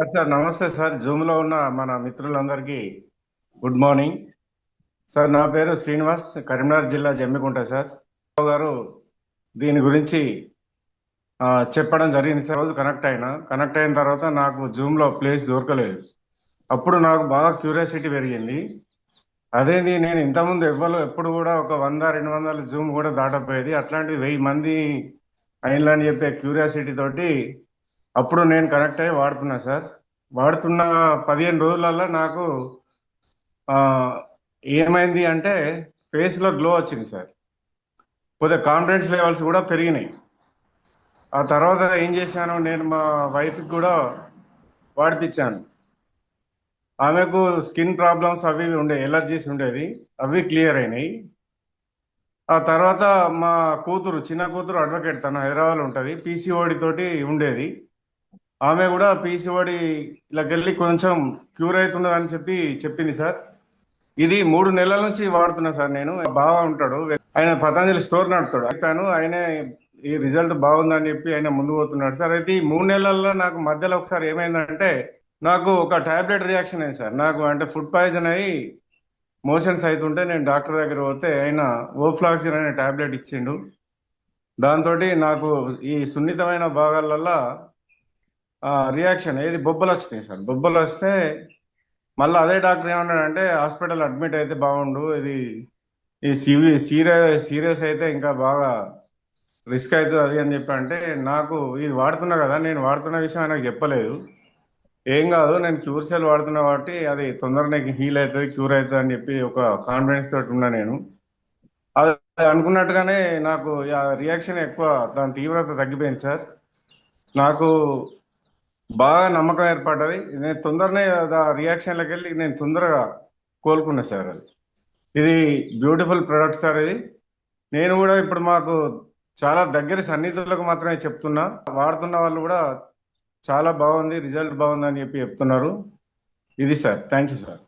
Sir sir నమస్తే sir. జూమ్లో ఉన్న మన మిత్రులందరికీ గుడ్ మార్నింగ్. సార్ నా పేరు శ్రీనివాస్ కరీంనగర్ జిల్లా జమ్మికుంట సార్. గారు దీని గురించి చెప్పడం జరిగింది సార్. రోజు కనెక్ట్ అయినా. కనెక్ట్ అయిన తర్వాత నాకు జూమ్లో ప్లేస్ దొరకలేదు. అప్పుడు నాకు బాగా క్యూరియాసిటీ పెరిగింది. అదేంది నేను ఇంతకుముందు ఎవ్వరు ఎప్పుడు కూడా ఒక వంద రెండు వందల జూమ్ కూడా దాటపోయేది. అట్లాంటిది వెయ్యి మంది అయినని చెప్పే క్యూరియాసిటీ తోటి అప్పుడు నేను కనెక్ట్ అయ్యి వాడుతున్నా సార్. వాడుతున్న పదిహేను రోజులలో నాకు ఏమైంది అంటే ఫేస్లో గ్లో వచ్చింది సార్. కొద్దిగా కాన్ఫిడెన్స్ లెవెల్స్ కూడా పెరిగినాయి. ఆ తర్వాత ఏం చేశాను నేను మా వైఫ్కి కూడా వాడిపించాను ఆమెకు స్కిన్ ప్రాబ్లమ్స్ అవి ఇవి ఉండే ఎలర్జీస్ ఉండేది. అవి క్లియర్ అయినాయి. ఆ తర్వాత మా కూతురు చిన్న కూతురు అడ్వకేట్ తను హైదరాబాద్లో ఉంటుంది. పీసీఓడి తోటి ఉండేది. ఆమె కూడా పీసీఓడి ఇలాకెళ్ళి కొంచెం క్యూర్ అవుతున్నదని చెప్పి చెప్పింది సార్. ఇది మూడు నెలల నుంచి వాడుతున్నా సార్ నేను. బాగా ఉంటాడు. ఆయన పతంజలి స్టోర్ నడుపుతాడు. చెప్పాను ఆయనే ఈ రిజల్ట్ బాగుందని చెప్పి ఆయన ముందు పోతున్నాడు సార్. అయితే ఈ మూడు నెలల్లో నాకు మధ్యలో ఒకసారి ఏమైందంటే నాకు ఒక టాబ్లెట్ రియాక్షన్ అయింది సార్. నాకు అంటే ఫుడ్ పాయిజన్ అయ్యి మోషన్స్ అవుతుంటే నేను డాక్టర్ దగ్గర పోతే ఆయన ఓఫ్లాక్సిన్ అనే టాబ్లెట్ ఇచ్చిండు. దాంతో నాకు ఈ సున్నితమైన భాగాలల్లో రియాక్షన్ ఏది బొబ్బలు వచ్చినాయి సార్. బొబ్బలు వస్తే మళ్ళీ అదే డాక్టర్ ఏమన్నాడంటే హాస్పిటల్ అడ్మిట్ అయితే బాగుండు ఇది ఈ సివి సీరియస్ సీరియస్ అయితే ఇంకా బాగా రిస్క్ అవుతుంది అది అని చెప్పి అంటే నాకు ఇది వాడుతున్నా కదా నేను వాడుతున్న విషయం ఆయనకు చెప్పలేదు. ఏం కాదు నేను క్యూర్ సెల్ వాడుతున్నా కాబట్టి అది తొందరగా హీల్ అవుతుంది క్యూర్ అవుతుంది అని చెప్పి ఒక కాన్ఫిడెన్స్ తోటి ఉన్నా నేను. అది అనుకున్నట్టుగానే నాకు రియాక్షన్ ఎక్కువ దాని తీవ్రత తగ్గిపోయింది సార్. నాకు బాగా నమ్మకం ఏర్పడ్డది. నేను తొందరనే రియాక్షన్లకు వెళ్ళి నేను తొందరగా కోలుకున్నా సార్ అది. ఇది బ్యూటిఫుల్ ప్రొడక్ట్ సార్ ఇది. నేను కూడా ఇప్పుడు మాకు చాలా దగ్గర సన్నిహితులకు మాత్రమే చెప్తున్నా. వాడుతున్న వాళ్ళు కూడా చాలా బాగుంది రిజల్ట్ బాగుంది అని చెప్పి చెప్తున్నారు. ఇది సార్ థ్యాంక్ యూ సార్.